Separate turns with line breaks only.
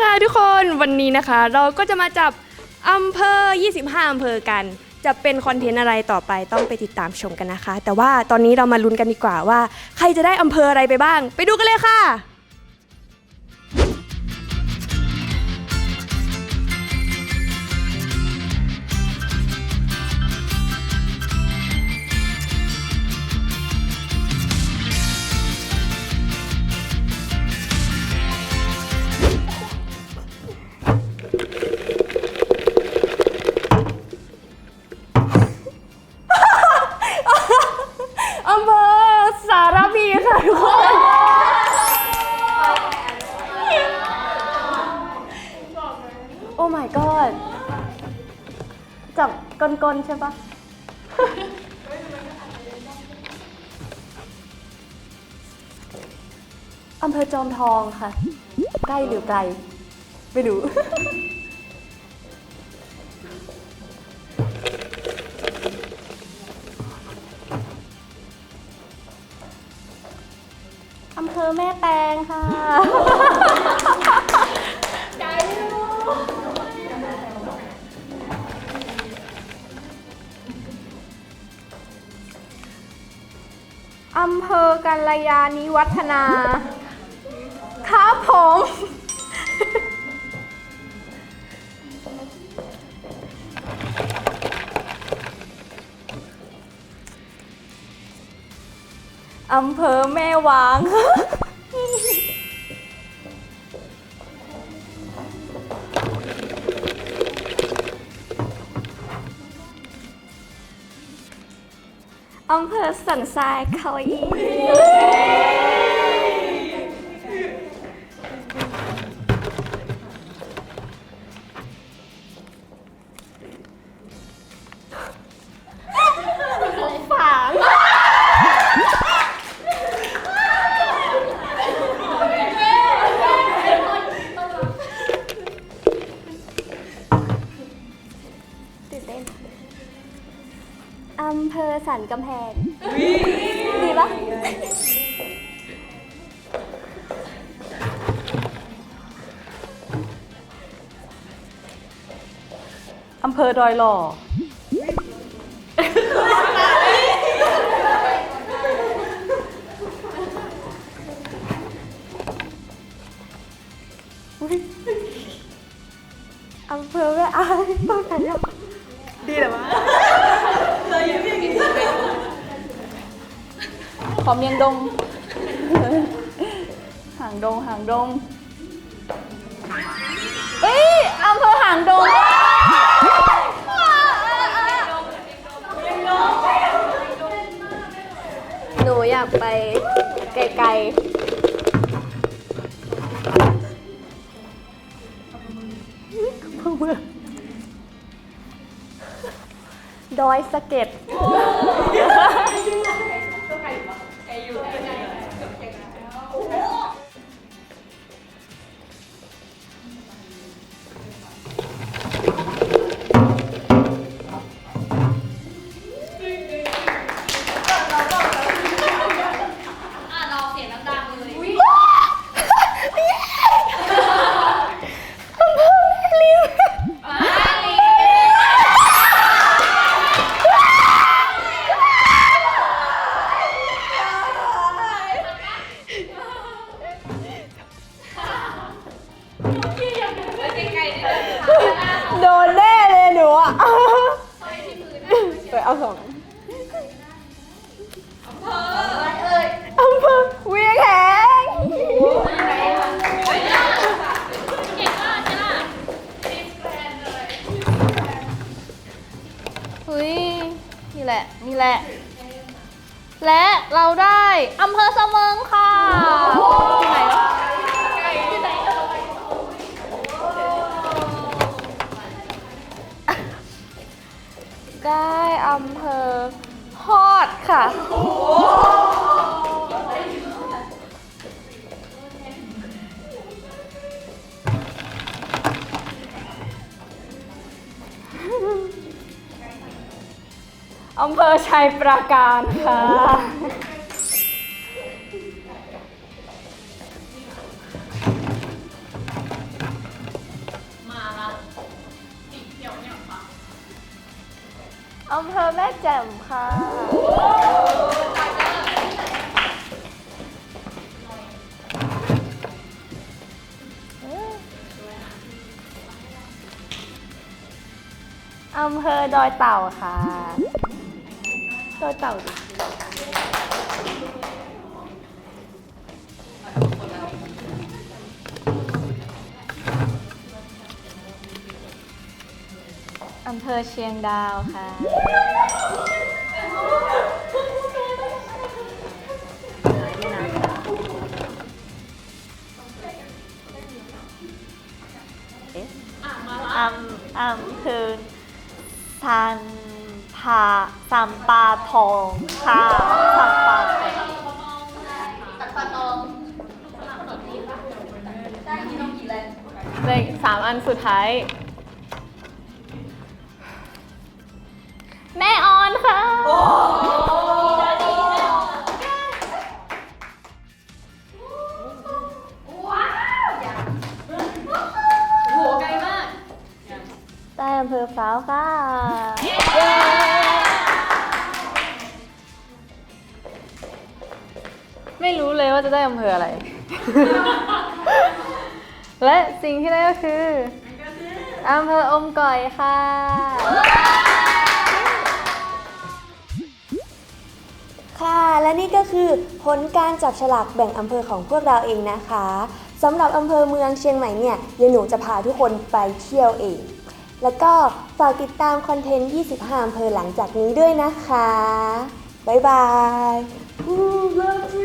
ค่ะทุกคนวันนี้นะคะ เราก็จะมาจับอำเภอ 25 อำเภอกัน จะเป็นคอนเทนต์อะไรต่อไปต้องไปติดตามชมกันนะคะ แต่ว่าตอนนี้เรามาลุ้นกันดีกว่าว่า ใครจะได้อำเภออะไรไปบ้าง ไปดูกันเลยค่ะ อ้ my god จับกลๆใช่ปะ อำเภอจอมทองค่ะ ใกล้หรือไกล ไม่รู้ อำเภอแม่แตงค่ะ ลยานิวัฒนา ครับผม อำเภอแม่วาง อำเภอสันทรายเขาอี กำแพง ดีปะ
อำเภอดอยหล่อ
อ
ขอมยังดง หางดงหางดงเอ้ยอำเภอหางดง
หนูอยากไปไกลๆดอยสะเก็ด
โด เอาสองอำเภอเวียงแหงเฮ้ยนี่แหละ นี่แหละ และเราได้อำเภอเสมิงค่ะที่ไหนวะได้ อำเภอฮอดค่ะ อำเภอชัยปราการค่ะ อำเภอแม่แจ่มค่ะ อำเภอดอยเต่าค่ะ ดอยเต่าดิ อำเภอเชียงดาวค่ะ เอ๊ะอำอำเภอสันพาสัมปาทองค่ะสัมปาทองในสามอันสุดท้าย แม่ออนค่ะได้อำเภอฟ้าวค่ะ ไม่รู้เลยว่าจะได้อำเภออะไร และสิ่งที่ได้ก็คืออำเภออมก่อยค่ะ
ค่ะ และนี่ก็คือผลการจับฉลากแบ่งอำเภอของพวกเราเองนะคะสำหรับอำเภอเมืองเชียงใหม่เนี่ยยัยหนูจะพาทุกคนไปเที่ยวเอง แล้วก็ฝากติดตามคอนเทนต์ 25อำเภอหลังจากนี้ด้วยนะคะ บ๊ายบาย Ooh, love you